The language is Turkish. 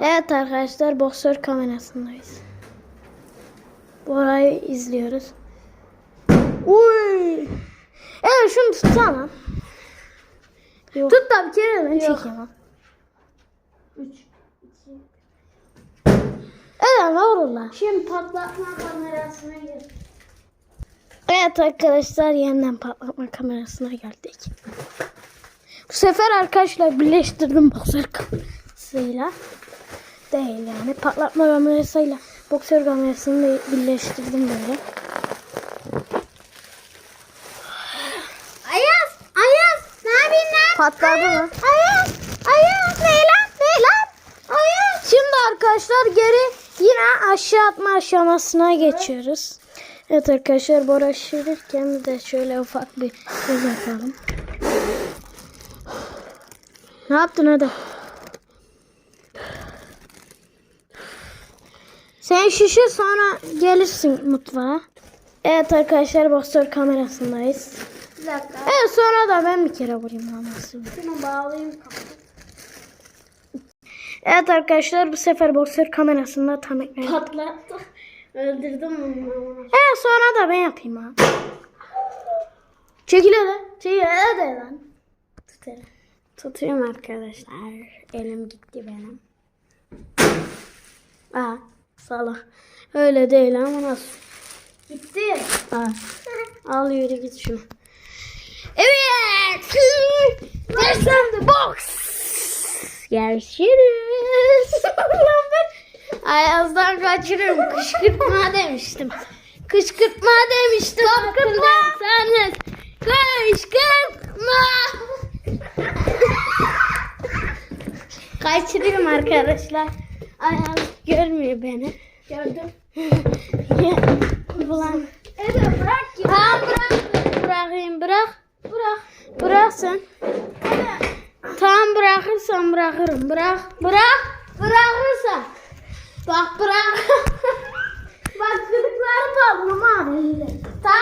Evet arkadaşlar boksör kamerasındayız. Bora'yı izliyoruz. Uy. Evet şunu tutsana. Tut da bir kere ben Yok. çekeyim. 3 2 Evet ne olur. Şimdi patlatma kamerasına gir. Evet arkadaşlar yeniden patlatma kamerasına geldik. Bu sefer arkadaşlar birleştirdim boksör kamerasıyla. Değil yani patlatma kamerasıyla boksör kamerasını birleştirdim böyle. Ayaz! Ayaz! Ne yapayım lan? Patladı mı? Ayaz! Ayaz! Ne lan? Ne lan? Ayaz! Şimdi arkadaşlar geri yine aşağı atma aşamasına geçiyoruz. Evet arkadaşlar Bora şirirken bir de şöyle ufak bir göz yapalım. Ne yaptın hadi? Sen şişir sonra gelirsin mutfağa. Evet arkadaşlar boksör kamerasındayız. Bir dakika. Evet sonra da ben bir kere vurayım anasını. Şunu bağlayayım. Evet arkadaşlar bu sefer boksör kamerasında tam ekran. Patlattı. Öldürdüm onu. Evet sonra da ben yapayım ha. Çekil hele. Çekil hele de lan. Tut hele. Tutuyorum arkadaşlar. Elim gitti benim. Aa salak. Öyle değil ama nasıl? Gitti. Aa. Al yürü git şunu. Evet. There's the box. Görüşürüz. Ayaz'dan kaçırıyorum. Kışkırtma demiştim. Kışkırtma demiştim. Kışkırtma. Kışkırtma. Kaçırıyorum arkadaşlar. Ayaz Görmüyor beni. Gördüm. Bulan. Evet bırak gibi. Tamam bırak. Bırakayım bırak. Bırak. Bırak sen. Evet. Tamam bırakırsan bırakırım. Bırak. Bırak. Bırakırsan. Bak bırak. Bak kırıkları toplama. Tamam.